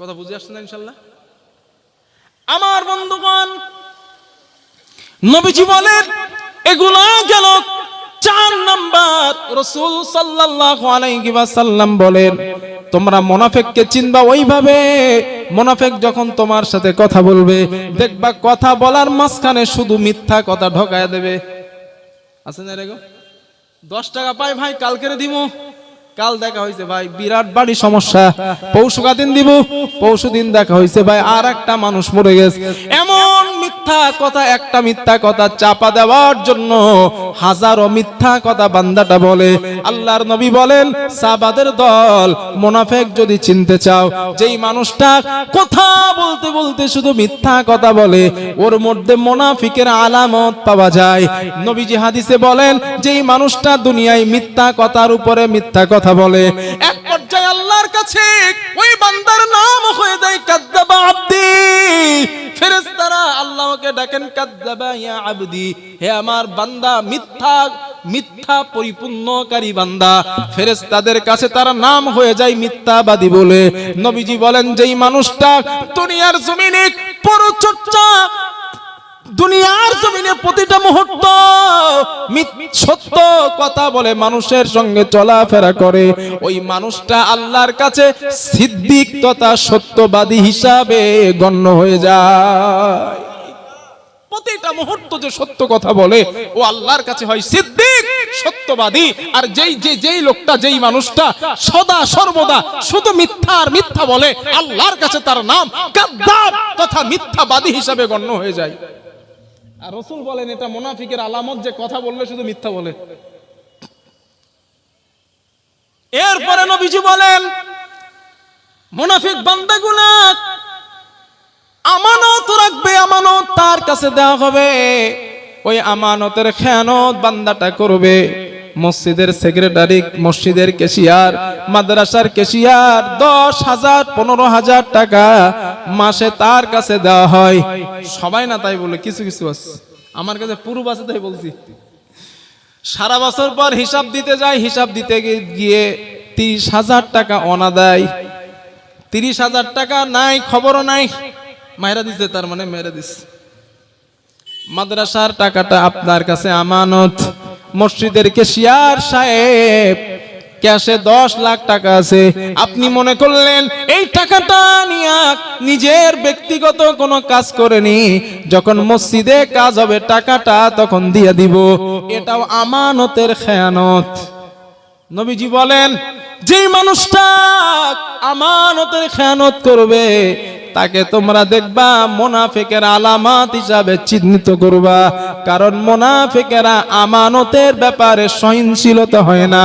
কথা বুঝে আসছেন না ইনশাল্লাহ? আমার বন্ধুগণ, নবীজি বলেন, এগুলা গেল চার নাম্বার। রসুল সাল্লাল্লাহু আলাইহি বলেন, তোমরা মুনাফিককে চিনবা ওইভাবে, মুনাফিক যখন তোমার সাথে কথা বলবে, দেখবা কথা বলার মাঝখানে শুধু মিথ্যা কথা ঢোকায় দেবে। আছে না এরকম দশ টাকা পাই ভাই, কালকেরে দিব কাল দেখা হয়েছে ভাই, বিরাট বাড়ি সমস্যা। পৌষু কাদিন দিব পৌষু দিন দেখা হয়েছে ভাই আর একটা মানুষ মরে গেছে। এমন মিথ্যা কথা, একটা মিথ্যা কথা চাপা দেওয়ার জন্য হাজারো মিথ্যা কথা বান্দাটা বলে। আল্লাহর নবী বলেন সাবাদের দল মোনাফেক যদি চিনতে চাও, যেই মানুষটা কথা বলতে বলতে শুধু মিথ্যা কথা বলে, ওর মধ্যে মোনাফিকের আলামত পাওয়া যায়। নবীজি হাদিসে বলেন, যেই মানুষটা দুনিয়ায় মিথ্যা কথার উপরে মিথ্যা কথা বলে এক পর্যায়ে আল্লাহর কাছে ওই বান্দার নাম হয়ে যায়, কাদ্দাবা আব্দি। ফেরেশতারা আল্লাহকে ডাকেন, কাদ্দাবা ইয়া আবদি। হে আমার বান্দা, মিথ্যা মিথ্যা পরিপূর্ণকারী বান্দা। ফেরেশতাদের কাছে তার নাম হয়ে যায় মিথ্যাবাদী বলে। নবীজি বলেন, যেই মানুষটা দুনিয়ার জমিনে পরচর্চা দুনিয়ার জমিনে প্রতিটা মুহূর্ত সত্য কথা বলে মানুষের সঙ্গে চলাফেরা করে। ওই মানুষটা আল্লাহর কাছে সিদ্দিক তথা সত্যবাদী হিসাবে গণ্য হয়ে যায়। প্রতিটা মুহূর্ত যে সত্য কথা বলে, ও আল্লাহর কাছে হয় সিদ্দিক, সত্যবাদী। আর যেই, যে, যেই লোকটা, যেই মানুষটা সদা সর্বদা শুধু মিথ্যা আর মিথ্যা বলে, আল্লাহর কাছে তার নাম কাদ্দাব তথা মিথ্যাবাদী হিসাবে গণ্য হয়ে যায়। আর রসুল বলেন, এটা মোনাফিকের আলামত যে কথা বললে শুধু মিথ্যা বলে। এরপরে নবীজি বলেন, মোনাফিক বান্দাগুলা, আমানত রাখবে, আমানত তার কাছে দেওয়া হবে। ওই আমানতের খেয়ানত বান্দাটা করবে। মসজিদের সেক্রেটারি, মসজিদের কেশিয়ার, মাদ্রাসার কেশিয়ার, দশ হাজার, পনেরো হাজার টাকা মাসে তার কাছে দেওয়া হয়। সবাই না তাই বলে, কিছু কিছু আছে আমার কাছে পুরো আছে তাই বলছি। সারা বছর পর হিসাব দিতে যায়, হিসাব দিতে গিয়ে তিরিশ হাজার টাকা অনাদায় তিরিশ হাজার টাকা নাই, খবরও নাই। মায়েরা দিছে তার মানে মেয়েরা দিস মাদ্রাসার টাকাটা আপনার কাছে আমানত। মসজিদের কেশিয়ার সাহেব, ক্যাশে দশ লাখ টাকা আছে। আপনি মনে করলেন, এই টাকাটা নিয়ে নিজের ব্যক্তিগত কোনো কাজ করেনি। যখন মসজিদে কাজ হবে, টাকাটা তখন দিয়ে দিব। এটাও আমানতের খেয়ানত। নবীজি বলেন, যেই মানুষটা আমানতের খেয়ানত করবে তাকে তোমরা দেখবা মোনাফিকের আলামত হিসাবে চিহ্নিত করবা। কারণ মোনাফিকেরা আমানতের ব্যাপারে সহনশীলতা হয় না।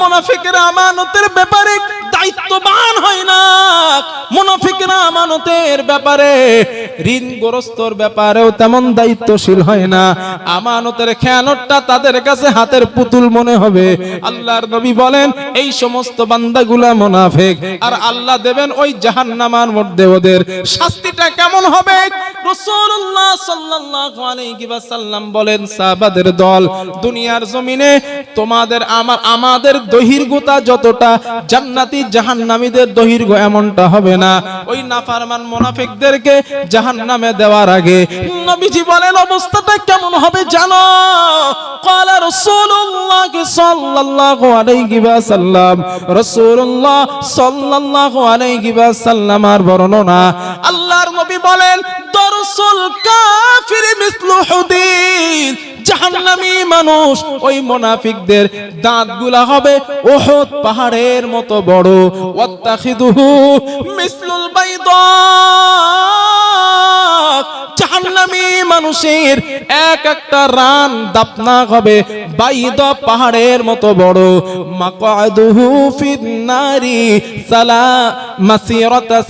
মোনাফিকের আমানতের ব্যাপারে দায়িত্ববান হয় না। মুনাফিকরা আমানতের ব্যাপারে, ঋণগ্রস্তর ব্যাপারেও তেমন দায়িত্বশীল হয় না। আমানতের খেয়ানতটা তাদের কাছে হাতের পুতুল মনে হবে। আল্লাহর নবী বলেন, এই সমস্ত বান্দাগুলা মুনাফিক। আর আল্লাহ দেবেন ওই জাহান্নামার মধ্যে ওদের। শাস্তিটা কেমন হবে? রাসূলুল্লাহ সাল্লাল্লাহু আলাইহি ওয়াসাল্লাম বলেন, সাহাবাদের দল, দুনিয়ার জমিনে তোমাদের আমার, আমাদের দহির্গতা যতটা, জান্নাতি জাহান্নামীদের দৈর্ঘ্য এমনটা হবে না। ওই নাফারমান মোনাফিকদেরকে জাহান নামে দেওয়ার আগে নবীজি বলেন, অবস্থাটা কেমন হবে জানো? কলা রসুল্লাহ সাল্লাল্লাহু আলাইহি ওয়াসাল্লাম। রাসূলুল্লাহ সাল্লাল্লাহু আলাইহি ওয়াসাল্লাম আর বর্ণনা। আল্লাহর নবী বলেন পাহাড়ের মতো বড়। ওয়াত্তাখিদুহু মিসলুল বাইদা। মানুষের এক একটা রান দাপনা হবে। বাইদ পাহাড়ের মতো বড়। মাকাদুহু সালা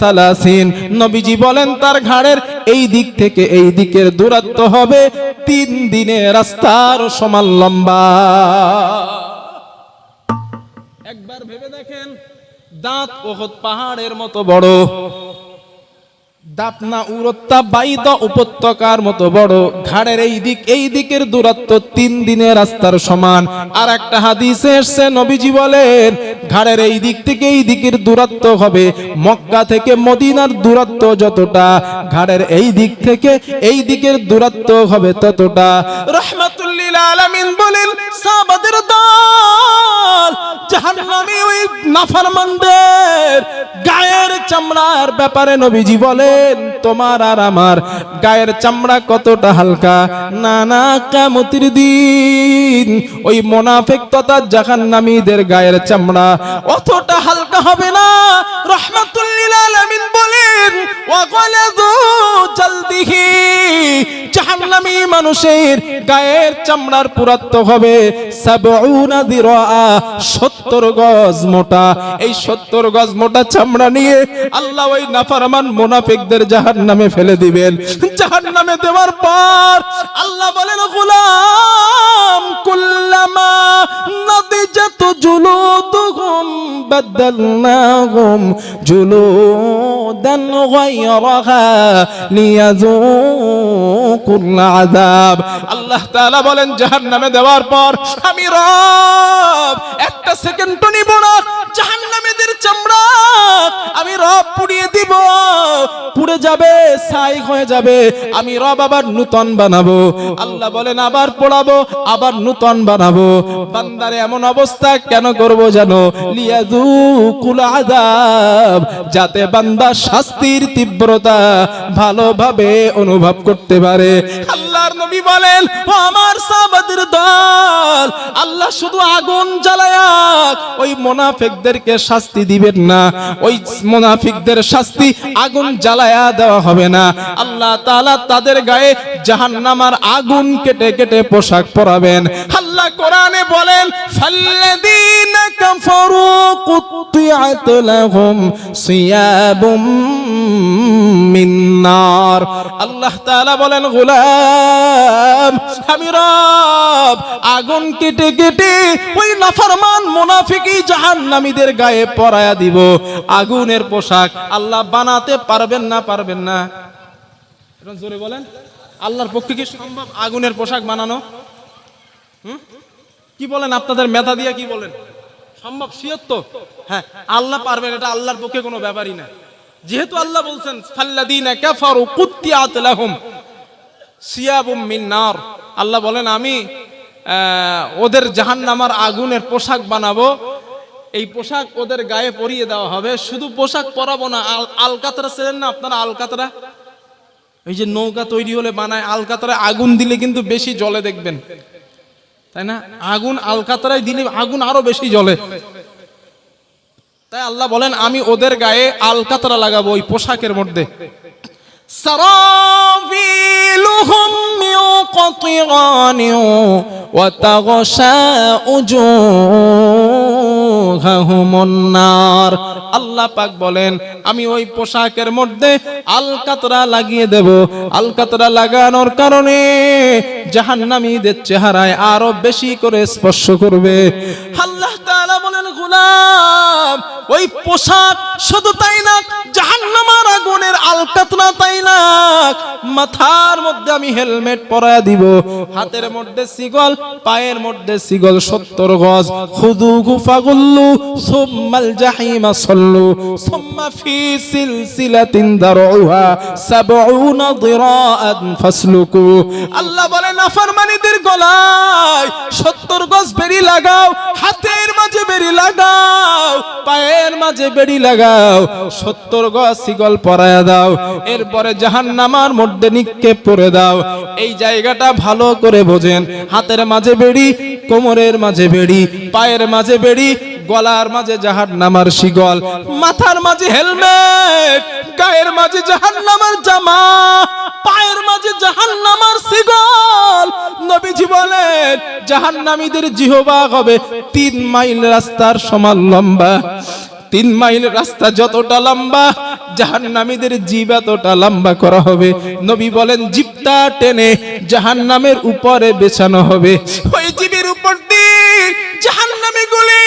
সালাসিন। নবীজি বলেন, তার ঘাড়ের এই দিক থেকে এই দিকের দূরত্ব হবে তিন দিনের রাস্তার সমান লম্বা। একবার ভেবে দেখেন, দাঁত ওহদ পাহাড়ের মতো বড়। দাপনা উরত্তা বাইদ উপত্যকার মতো বড়। ঘাড়ের এই দিক, এই দিকের দূরত্ব তিন দিনের রাস্তার সমান। আর একটা হাদিসে এসছে, নবীজি বলেন, ঘাড়ের এই দিক থেকে এই দিকের দূরত্ব হবে। মক্কা থেকে মদিনার দূরত্ব যতটা, ঘাড়ের এই দিক থেকে এই দিকের দূরত্ব হবে ততটা। রহমাতুল্লিল আলামিন বলেন, সাহাবাদের দল জাহান্নামী ওই নাফরমানদের গায়ের চামড়ার ব্যাপারে নবীজি বলেন তোমার আর আমার গায়ের চামড়া কতটা হালকা? নানা কামতির দিন, ওই মোনাফেক তথা জাহান্নামীদের গায়ের চামড়া অতটা হালকা হবে না। রহমাতুল্লিল আলামিন বলেন জাহান্নামী মানুষের গায়ের চামড়ার পুরাত্ব হবে 70 গজ মোটা। এই 70 গজ মোটা চামড়া নিয়ে আল্লাহ ওই ফেলে দিবেন। দেওয়ার পর আল্লাহ বলেন কুল্লামা জুলুদুহুম জুলুদান গায়রাহা লিয়াযুকুল العذاب আল্লাহ তাআলা বলেন, জাহান্নামে দেওয়ার পর আমি রব, একটা সেকেন্ড নিব না। জাহান্নামীদের চামড়া, আমি রব যাবে ছাই হয়ে যাবে। আমি রব আবার নূতন বানাবো। আল্লাহ বলেন, আবার পোড়াবো, আবার নূতন বানাবো। বান্দারে এমন অবস্থা কেন করব জানো? লিয়াদু কুল আযাব, যাতে বান্দা শাস্তির তীব্রতা ভালোভাবে অনুভব করতে পারে। আল্লাহর নবী বলেন, ও আমার সাহাবাদের দল, আল্লাহ শুধু আগুন জ্বালায়া ওই মোনাফিকদেরকে শাস্তি দিবেন না। ওই মোনাফিকদের শাস্তি আগুন জ্বালায়া দেওয়া হবে না। আল্লাহ তাআলা তাদের গায়ে জাহান্নামার আগুন কেটে কেটে পোশাক পরাবেন। আল্লাহ কোরআনে বলেন আল্লাহ আগুনের পোশাক আল্লাহ বানাতে পারবেন না না। এটা জোরে বলেন। আল্লাহর পক্ষে কি সম্ভব আগুনের পোশাক বানানো? কি বলেন আপনাদের মেধা দিয়ে কি বলেন? সম্ভব তো? হ্যাঁ আল্লাহ পারবেন, এটা আল্লাহর পক্ষে কোনো ব্যাপারই না। যেহেতু আল্লাহ বলছেন, ফাল্লাদিনা কাফারু কুত্তিয়াত লাহুম সিয়াবুম মিন নার। আল্লাহ বলেন, আমি ওদের জাহান্নামার আগুনের পোশাক বানাবো। এই পোশাক ওদের গায়ে পরিয়ে দেওয়া হবে। শুধু পোশাক পরাবো না, আল- আলকাতরা ছিলেন না আপনারা? আলকাতরা? এই যে নৌকা তৈরি হলে বানায়, আলকাতরায় আগুন দিলে কিন্তু বেশি জলে দেখবেন। তাই না? আগুন আলকাতরায় দিলে আগুন আরও বেশি জলে তাই আল্লাহ বলেন, আমি ওদের গায়ে আলকাতরা লাগাবো ওই পোশাকের মধ্যে। سرابيلهم من قطران وتغشى وجوههم النار আল্লাহ পাক বলেন আমি ওই পোশাকের মধ্যে আলকাতরা লাগিয়ে দেব আলকাতরা লাগানোর কারণে জাহান্নামীদের চেহারায় আরো বেশি করে স্পর্শ করবে আল্লাহ তাআলা বলেন, গোলাম, ওই পোশাক শুধু তাই না, জাহান্নামার আগুনের আলকাতরা তাই না, মাথার মধ্যে আমি হেলমেট পরায়া দিব, হাতের মধ্যে সিগল, পায়ের মধ্যে সিগল সত্তর গজ খুদু গুফাগুল্লু সুম্মাল জাহিমা সল্লু, সুম্মা ফি সিলসিলাতিন দারউহা, সাবউনা দিরাআন ফাসলুকু। আল্লাহ বলে নাফরমানীদের গলায় সত্তর গজ বেরি লাগাও হাতের মাঝে বেরি লাগাও, পায়ের মাঝে বেড়ি লাগাও, সত্তর গজ সিগল পরায়া দাও, এরপরে জাহান নামার মধ্যে নিক্ষেপ করে দাও। এই জায়গাটা ভালো করে বোঝেন, হাতের মাঝে বেড়ি, কোমরের মাঝে বেড়ি, পায়ের মাঝে বেড়ি গলার মাঝে জাহান্নামার শিগল, মাথার মাঝে হেলমেট, গায়ের মাঝে জাহান্নামার জামা, পায়ের মাঝে জাহান্নামার শিগল। নবীজি বলেন, জাহান্নামীদের জিহবা হবে তিন মাইল রাস্তার সমান লম্বা। তিন মাইল রাস্তা যতটা লম্বা, জাহান্নামীদের জীব এতটা লম্বা করা হবে। নবী বলেন, জিপটা টেনে জাহান্নামের উপরে বেছানো হবে। ওই জীবের উপর জাহান্নামী গুলি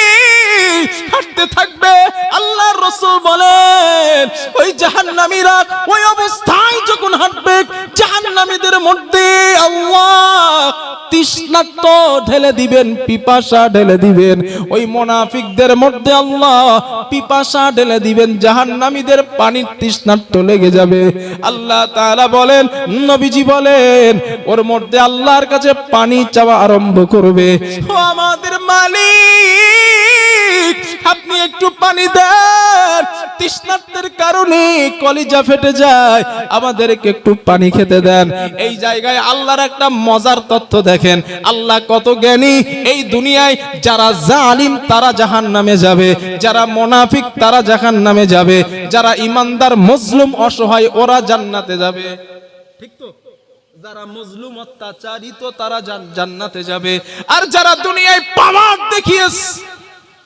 হাঁটতে থাকবে। আল্লাহর রসুল বলেন, ওই জাহান্নামীরা ওই অবস্থায় যখন হাঁটবে, জাহান্নামীদের মধ্যে আল্লাহ তৃষ্ণার্ত ঢেলে দিবেন, পিপাসা ঢেলে দিবেন। ওই মোনাফিকদের মধ্যে আল্লাহ পিপাসা ঢেলে দিবেন, জাহান্নামীদের পানির তৃষ্ণার্ত লেগে যাবে। আল্লাহ তাআলা বলেন, নবীজি বলেন, ওর মধ্যে আল্লাহর কাছে পানি চাওয়া আরম্ভ করবে। ও আমাদের মালিক, আপনি একটু পানি দেন। তৃষ্ণার্তের কারণে কলিজা ফেটে যায়, আমাদেরকে একটু পানি খেতে দেন। এই জায়গায় আল্লাহর একটা মজার তথ্য দেখেন। আল্লাহ কত জ্ঞানী, এই দুনিয়ায় যারা জালিম তারা জাহান নামে যাবে, যারা মোনাফিক তারা জাহান নামে যাবে, যারা ইমানদার মজলুম, অসহায় ওরা জান্নাতে যাবে। ঠিক তো? যারা মজলুম, অত্যাচারিত তারা জান্নাতে যাবে। আর যারা দুনিয়ায় পাওয়ার দেখিয়েস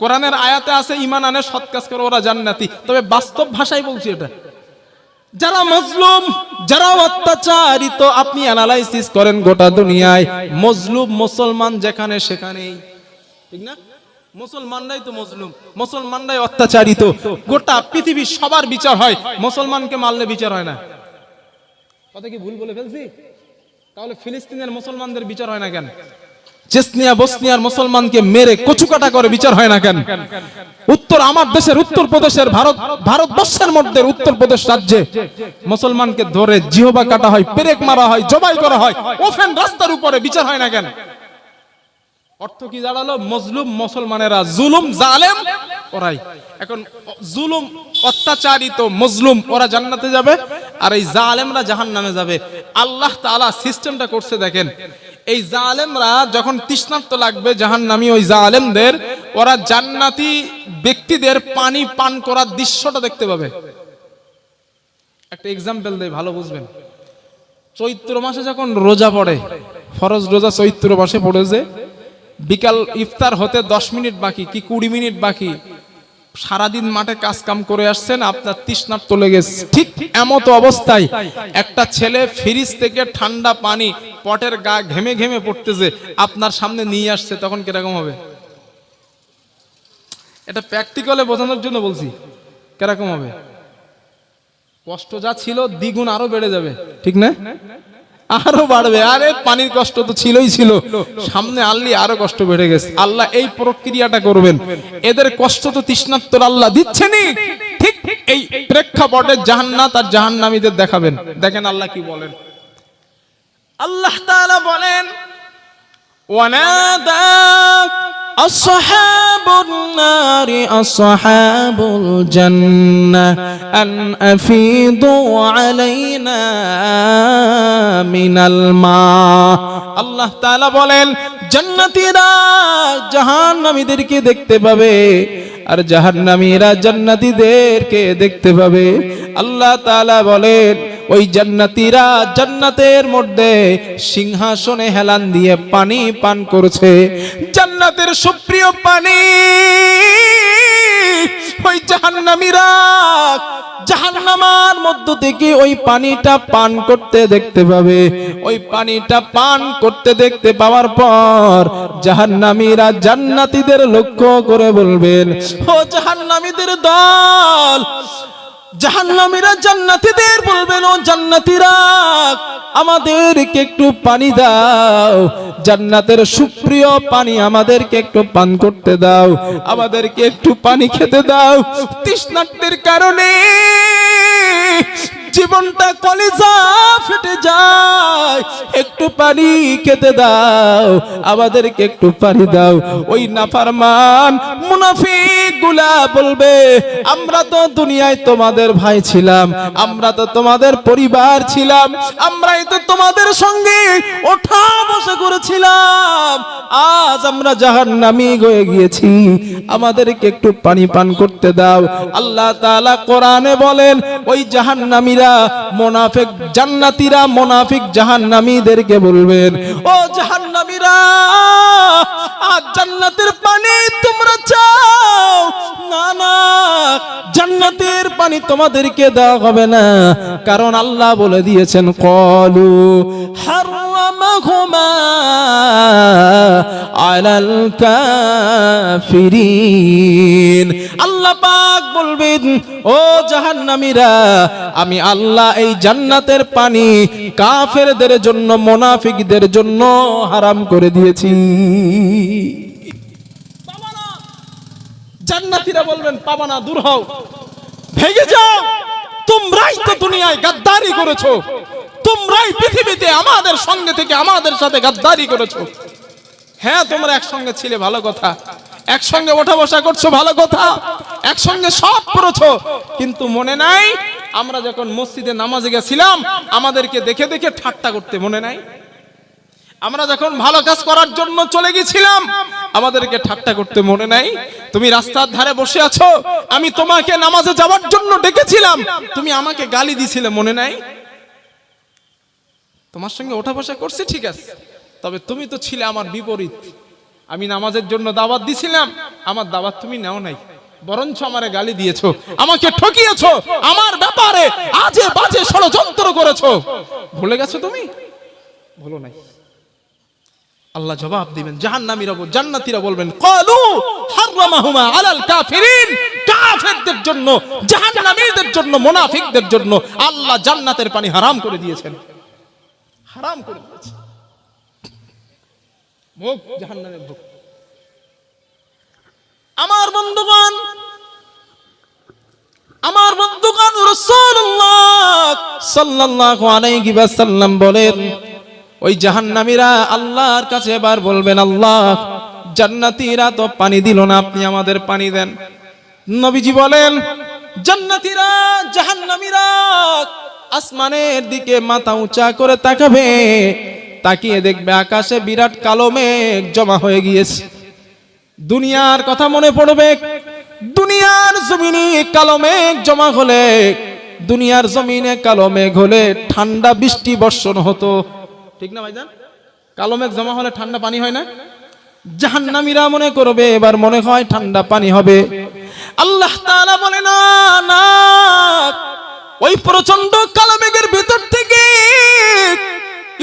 কোরআনের আয়াতে আছে ইমান আনে, সৎ কাজ করে, ওরা জান্নাতি। তবে বাস্তব ভাষায় বলছি এটা। যারা মজলুম, যারা অত্যাচারিত, আপনি অ্যানালাইসিস করেন গোটা দুনিয়ায়। মজলুম মুসলমান যেখানে, সেখানেই। ঠিক না? মুসলমানরাই তো মজলুম, মুসলমানরাই অত্যাচারিত। গোটা পৃথিবী সবার বিচার হয়। মুসলমানকে মারলে বিচার হয় না। কথা কি ভুল বলে ফেলছি? তাহলে ফিলিস্তিনের মুসলমানদের বিচার হয় না কেন? চেসনিয়া বসনিয়ার মুসলমানকে মেরে কচুকাটা করে বিচার হয় না কেন? উত্তর আমার দেশের উত্তর প্রদেশের ভারত ভারতবর্ষের মধ্যে উত্তর প্রদেশ রাজ্যে মুসলমানকে ধরে জিহবা কাটা হয়, পেরেক মারা হয়, জবাই করা হয়, ওফেন রাস্তার উপরে বিচার হয় না কেন? অর্থ কি দাঁড়াল মজলুম মুসলমানেরা জুলুম, জালেম, ওরাই। এখন জুলুম অত্যাচারিত মজলুম, ওরা জান্নাতে যাবে আর এই জালেমরা জাহান্নামে যাবে। আল্লাহ তাআলা সিস্টেমটা করছে দেখেন। এই জালেমরা যখন তৃষ্ণার্ত লাগবে জাহান্নামী ওই জালেমদের, ওরা জান্নাতি ব্যক্তিদের পানি পান করার দৃশ্যটা দেখতে পাবে। একটা এক্সাম্পল দেয় ভালো বুঝবেন। চৈত্র মাসে যখন রোজা পড়ে, ফরজ রোজা চৈত্র মাসে পড়েছে বিকাল ইফতার হতে দশ মিনিট বাকি, কি কুড়ি মিনিট বাকি সারাদিন মাঠে কাজ কাম করে আসছেন, আপনার তৃষ্ণার্ত লেগেছে ঠিক এমত অবস্থায় একটা ছেলে ফ্রিজ থেকে ঠান্ডা পানি পটের গা ঘেমে ঘেমে পড়তেছে, আপনার সামনে নিয়ে আসছে, তখন কীরকম হবে? এটা প্র্যাকটিক্যালে বোঝানোর জন্য বলছি, কীরকম হবে? কষ্ট যা ছিল দ্বিগুণ আরও বেড়ে যাবে, ঠিক না? আরও বাড়বে। আরে, পানির কষ্ট তো ছিলই, ছিল। সামনে আল্লি আরও কষ্ট বেড়ে গেছে। আল্লাহ এই প্রক্রিয়াটা করবেন। এদের কষ্ট তো তৃষ্ণাত্তর আল্লাহ দিচ্ছেনি ঠিক এই প্রেক্ষাপটে জাহান্নাত আর জাহান্নামীদের দেখাবেন। দেখেন আল্লাহ কি বলেন। আল্লাহ তাআলা বলেন ওয়ানাদা أصحاب النار أصحاب الجنة أن أفيضوا علينا من الماء আল্লাহ তাআলা বলেন জান্নাতীরা জাহান্নামীদেরকে দেখতে পাবে আর জাহান্নামীরা জান্নাতীদেরকে দেখতে পাবে আল্লাহ তাআলা বলেন ওই জান্নাতীরা জান্নাতের মধ্যে সিংহাসনে হেলান দিয়ে পানি পান করছে। জান্নাতের সুপ্রিয় পানি ওই জাহান্নামীরা জাহান্নামার মধ্য থেকে ওই পানিটা পান করতে দেখতে পাবে। ওই পানিটা পান করতে দেখতে পাওয়ার পর জাহান্নামীরা জান্নাতীদের লক্ষ্য করে বলবেন, ও জাহান্নামীদের দল জাহান্নামীরা জান্নাতীদের বলবেন, ও জান্নাতীরা, আমাদেরকে একটু পানি দাও। জান্নাতের সুপ্রিয় পানি আমাদেরকে একটু পান করতে দাও। আমাদেরকে একটু পানি খেতে দাও। তৃষ্ণার্তের কারণে জীবনটা কলিজা ফেটে যায়। একটু পানি খেতে দাও, আমাদেরকে একটু পানি দাও। ওই নাফারমান মুনাফিকগুলা বলবে, আমরা তো দুনিয়ায় তোমাদের ভাই ছিলাম, আমরা তো তোমাদের পরিবার ছিলাম, আমরাই তো তোমাদের সঙ্গে ওঠা বসে করেছিলাম। আজ আমরা জাহান নামি হয়ে গিয়েছি, আমাদেরকে একটু পানি পান করতে দাও। আল্লাহ তাআলা কোরআনে বলেন, ওই জাহান জাহান্নামীরা মোনাফিক জান্নাতীরা, মোনাফিক জাহান্নামীদেরকে বলবেন, ও জাহান্নামীরা, আজ জান্নাতের পানি তোমরা চাও। না না, জান্নাতের পানি তোমাদেরকে দেওয়া হবে না। কারণ আল্লাহ বলে দিয়েছেন, কলু হারামা دمرهما على الكافرين আল্লাহ পাক বলবেন ও জাহান্নামীরা আমি আল্লাহ এই জান্নাতের পানি কাফেরদের জন্য মুনাফিকদের জন্য হারাম করে দিয়েছি জান্নাতীরা বলবেন পাবা না দূর হও ভেগে যাও তোমরাই তো দুনিয়ায় গাদ্দারি করেছ। তোমরাই পৃথিবীতে আমাদের সঙ্গে থেকে আমাদের সাথে গাদ্দারি করেছ। হ্যাঁ তোমরা একসঙ্গে ছিলে, ভালো কথা। একসঙ্গে ওঠা বসা করছ, ভালো কথা। একসঙ্গে সব করেছ। কিন্তু মনে নাই, আমরা যখন মসজিদে নামাজে গেছিলাম, আমাদেরকে দেখে দেখে ঠাট্টা করতে মনে নাই। আমরা যখন ভালো কাজ করার জন্য চলে গেছিলাম, আমাদেরকে ঠাট্টা করতে মনে নাই। তুমি রাস্তার ধারে বসে আছো, আমি তোমাকে নামাজে যাওয়ার জন্য ডেকেছিলাম। তুমি আমাকে গালি দিছিলে মনে নাই? তোমার সঙ্গে ওঠা বসা করছে, ঠিক আছে। তবে তুমি তো ছিলে আমার বিপরীত। আমি নামাজের জন্য দাওয়াত দিছিলাম, আমার দাওয়াত তুমি নাও নাই। বরঞ্চ আমারে গালি দিয়েছ, আমাকে ঠকিয়েছো, আমার ব্যাপারে আজে বাজে ষড়যন্ত্র করেছ। ভুলে গেছো তুমি? ভুলো নাই। আল্লাহ জবাব দিবেন, জাহান্নামীরা বল- জান্নাতীরা বলবেন ক্বালু হারামাহুমা আলাল কাফিরিন। কাফেরদের জন্য, জাহান্নামীদের জন্য, মুনাফিকদের জন্য আল্লাহ জান্নাতের পানি হারাম করে দিয়েছেন। হারাম করে দিয়েছেন। জাহান্নামের আমার বন্ধুগণ আমার বন্ধুগণ বলেন ওই জাহান্নামীরা আল্লাহর কাছে এবার বলবেন, আল্লাহ, জান্নাতীরা তো পানি দিল না, আপনি আমাদের পানি দেন। নবীজি বলেন, জান্নাতীরা, জাহান্নামীরা আসমানের দিকে মাথা উঁচা করে তাকাবে, তাকিয়ে দেখবে আকাশে বিরাট কালো মেঘ জমা হয়ে গিয়েছে। দুনিয়ার কথা মনে পড়বে, দুনিয়ার জমিনে কালো মেঘ জমা হলে, দুনিয়ার জমিনে কালো মেঘ হলে ঠান্ডা বৃষ্টি বর্ষণ হতো। ঠিক না ভাইজান? কালো মেঘ জমা হলে ঠান্ডা পানি হয় না? জাহান্নামীরা মনে করবে, এবার মনে হয় ঠান্ডা পানি হবে। আল্লাহ তাআলা বলে, না না। ওই প্রচণ্ড কালো মেঘের ভিতর থেকে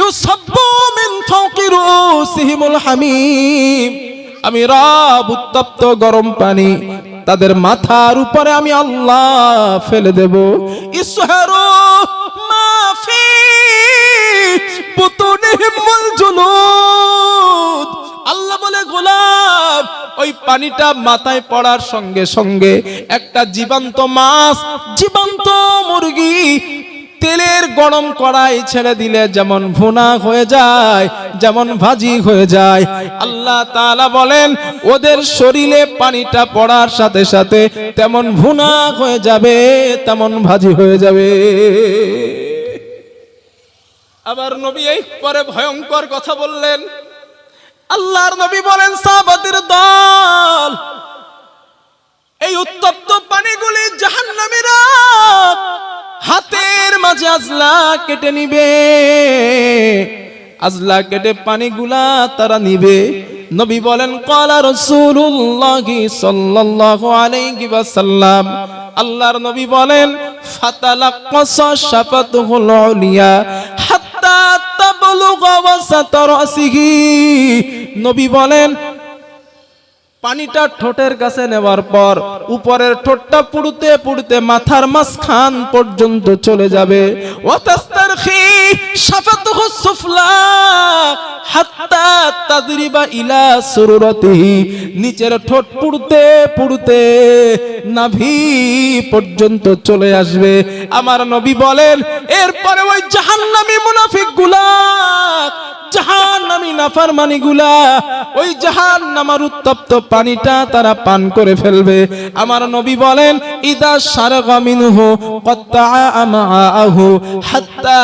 ইউসাব্বু মিন ফাওকি রুসিহিমুল হামিম। আমি রব উত্তপ্ত গরম পানি, তাদের মাথার উপরে আমি আল্লাহ ফেলে দেব। ইসহারু আল্লাহ বলে গোলাম ওই পানিটা মাথায় পড়ার সঙ্গে সঙ্গে একটা জীবন্ত মাছ, জীবন্ত মুরগি তেলের গরম কড়াই ছেড়ে দিলে যেমন ভুনা হয়ে যায়, যেমন ভাজি হয়ে যায়। আল্লাহ তাআলা বলেন, ওদের শরীরে পানিটা পড়ার সাথে সাথে তেমন ভুনা হয়ে যাবে, তেমন ভাজি হয়ে যাবে। আবার নবী এই পরে ভয়ঙ্কর কথা বললেন। আল্লাহর নবী বলেন, সাহাবাদের দল, এই উত্তপ্ত পানিগুলি জাহান্নামীরা হাতের মাঝে আজলা কেটে নিবে। আজলা কেটে পানিগুলা তারা নিবে। নবী বলেন কলা রাসূলুল্লাহ সাল্লাল্লাহু আলাইহি ওয়াসাল্লাম। আল্লাহর নবী বলেন, ফাতালাক্কাস শাফাতুহুল উলিয়া। হাত্তা তাবলুগা ওয়াসাত রাসিহি। নবী বলেন পানিটা ঠোঁটের কাছে নেওয়ার পর উপরের ঠোঁটটা পুড়তে পুড়তে মাথার মাঝখান পর্যন্ত চলে যাবে। নিচের ঠোঁট পুড়তে পুড়তে নাভি পর্যন্ত চলে আসবে। আমার নবী বলেন, এরপরে ওই জাহান্নামী মুনাফিকগুলা জাহান নামি নাফারমানি গুলা ওই জাহান নামার উত্তপ্ত পানিটা তারা পান করে ফেলবে। আমার নবী বলেন, ইদা সারগা মিনহু কত্তা আমাহু হাত্তা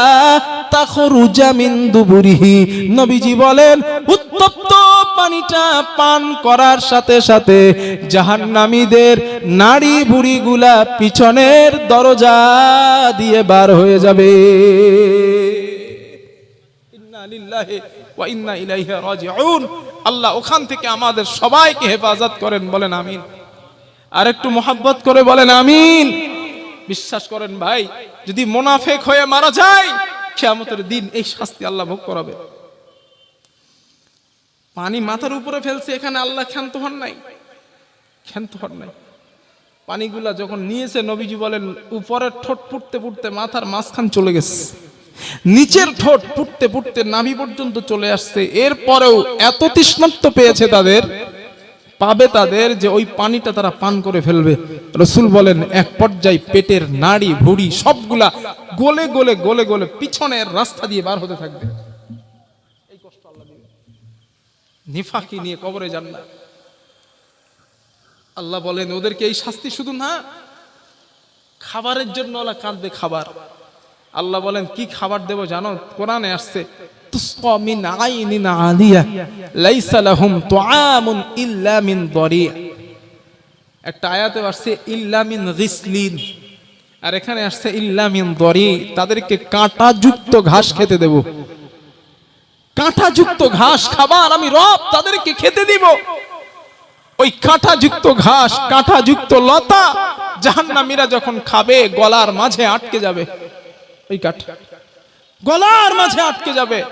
তাখরুজা মিন দুবুরিহি। নবীজি বলেন, উত্তপ্ত পানিটা পান করার সাথে সাথে জাহান্নামীদের নাড়ি বুড়িগুলা পিছনের দরজা দিয়ে বার হয়ে যাবে। ইন্না লিল্লাহি ওয়া ইন্না ইলাইহি রাজিউন। আল্লাহ ওখান থেকে আমাদের সবাইকে হেফাজত করেন, বলেন আমিন। আর একটু মোহাব্বত করে বলেন আমিন। বিশ্বাস করেন ভাই, যদি মোনাফেক হয়ে মারা যায় খেয়ামতের দিন এই শাস্তি আল্লাহ ভোগ করাবে। পানি মাথার উপরে ফেলছে, এখানে আল্লাহ ক্ষান্ত হন নাই। ক্ষান্ত হন নাই। পানিগুলা যখন নিয়েছে, নবীজি বলেন, উপরের ঠোঁট পুড়তে পুড়তে মাথার মাঝখান চলে গেছে। নিচের ঠোঁট পুটতে পুটতে নাভি পর্যন্ত চলে আসছে। এরপরেও এত তৃষ্ণার্ত পেয়েছে তাদের, পাবে তাদের যে ওই পানিটা তারা পান করে ফেলবে। রসুল বলেন, এক পর্যায়ে পেটের নাড়ি, ভুড়ি সবগুলা গলে গলে গলে গলে পিছনের রাস্তা দিয়ে বার হতে থাকবে। নিফাকি নিয়ে কবরে যান না। আল্লাহ বলেন, ওদেরকে এই শাস্তি শুধু না, খাবারের জন্য ওরা কাঁদবে খাবার। আল্লাহ বলেন, কি খাবার দেব জানো? কোরআনে আসছে একটা আয়াতে আসছে আর এখানে আসছে দরি। তাদেরকে কাঁটাযুক্ত ঘাস খেতে দেব। কাঁটাযুক্ত ঘাস খাবার আমি রব তাদেরকে খেতে দিব। ওই কাঁটাযুক্ত ঘাস, কাঁটাযুক্ত লতা জাহান্নামীরা যখন খাবে, গলার মাঝে আটকে যাবে। ওই কাঠ। গলার মাঝে আটকে যাবে।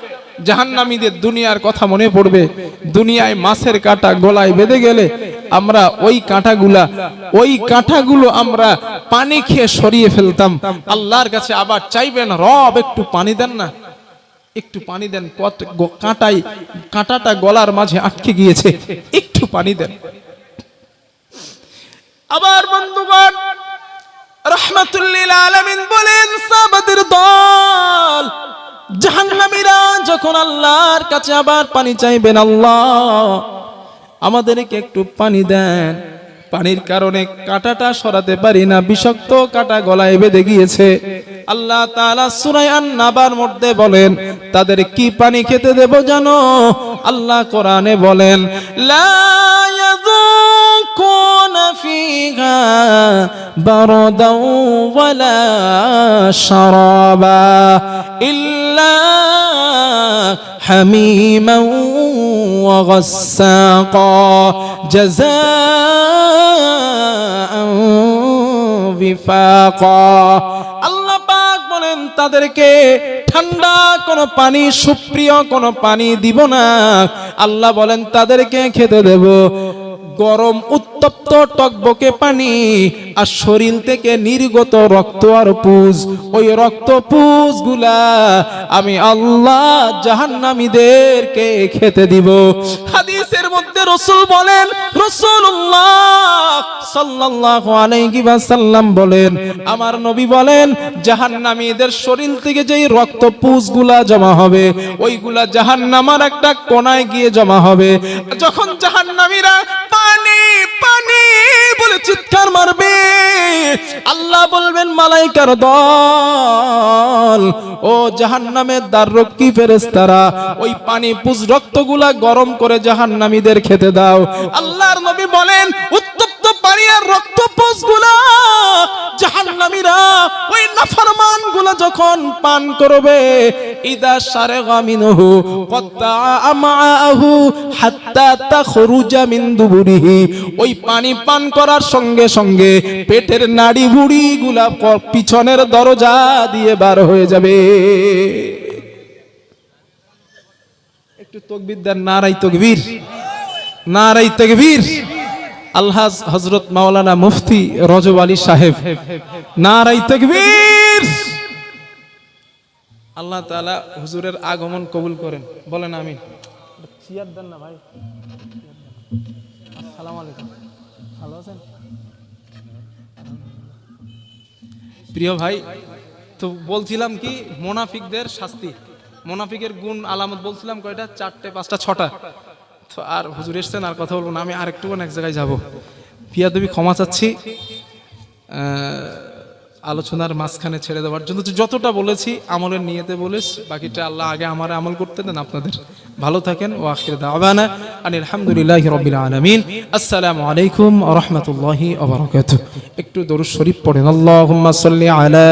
জাহান্নামীদের দুনিয়ার কথা মনে পড়বে। দুনিয়ায় মাছের কাঁটা গলায় বেঁধে গেলে আমরা ওই কাঁটাগুলা, ওই কাঁটাগুলো আমরা পানি খেয়ে সরিয়ে ফেলতাম। আল্লাহর কাছে আবার চাইবেন, রব, একটু পানি দেন না। একটু পানি দেন কত কাঁটাই, কাঁটাটা গলার মাঝে আটকে গিয়েছে। একটু পানি দেন। আবার বন্ধুগণ রহমাতুল্লিল আলমিন বলেন সাবাদের দল জাহান্নামীরা যখন আল্লাহর কাছে আবার পানি চাইবেন, আল্লাহ আমাদেরকে একটু পানি দেন। পানির কারণে কাঁটাটা সরাতে পারি না, বিষাক্ত কাঁটা গলায় বেঁধে গিয়েছে। আল্লাহ সুরায়ান নাবার মধ্যে বলেন, তাদের কি পানি খেতে দেব জানো? আল্লাহ কোরআনে বলেন, লা فيها بردا ولا شرابا إلا حميما وغساقا جزاء وفاقا আল্লাহ পাক বলেন তাদেরকে ঠান্ডা কোনো পানি সুপ্রিয় কোনো পানি দিব না আল্লাহ বলেন তাদেরকে খেতে দেব গরম উত্তপ্ত টকবকে পানি আর শরীর থেকে নির্গত রক্ত আর পুজ। ওই রক্ত পুজগুলা আমি আল্লাহ জাহান্নামীদেরকে খেতে দিব। হাদিসের মধ্যে রসুল বলেন রসুল্লাহ বলেন, আমার নবী বলেন, জাহান্নামীদের শরীর থেকে যেই রক্ত পুজগুলা জমা হবে, ওইগুলা জাহান্নামার একটা কোনায় গিয়ে জমা হবে। যখন জাহান্নামীরা পানি বলে চিৎকার মারবে। আল্লাহ বলবেন, মালাইকার দল, ও জাহান্নামের দ্বার রক্ষী ফেরেশতারা, ওই পানি পুজ রক্তগুলা গরম করে জাহান্নামীদের খেতে দাও। আল্লাহর নবী বলেন, উত্তপ্ত যখন পান করবে, ইদা সারে ওই পানি পান করার সঙ্গে সঙ্গে পেটের নাড়ি বুড়ি গুলা পিছনের দরজা দিয়ে বার হয়ে যাবে। একটু তকবির দেন নারাই তকবীর নারাই তকবীর। আল্লাহ হজরত মাওলানা মুফতি রজব আলী সাহেব। নারাই তকবীর। আল্লাহ তাআলা হুজুরের আগমন কবুল করেন। বলেন আমিন। চেয়ার দেন না ভাই। আসসালামু আলাইকুম। ভালো আছেন? প্রিয় ভাই তো বলছিলাম কি মোনাফিকদের শাস্তি। মোনাফিকের গুণ আলামত বলছিলাম কয়টা? চারটে পাঁচটা ছটা। তো আর হুজুর এসছেন, আর কথা বলব না, আমি আর একটু এক জায়গায় যাব। পিয়া দেবী ক্ষমা চাচ্ছি আলোচনার মাঝখানে ছেড়ে দেওয়ার জন্য। যতটা বলেছি, আমলের নিয়েতে বলিস বাকিটা আল্লাহ আগে আমার আমল করতে দেন, আপনাদের ভালো থাকেন ও আখির আলহামদুলিল্লাহ রবিল আলামিন। আসসালামু আলাইকুম রাহমাতুল্লাহি একটু দরুদ শরীফ পড়েন। আল্লাহ আলা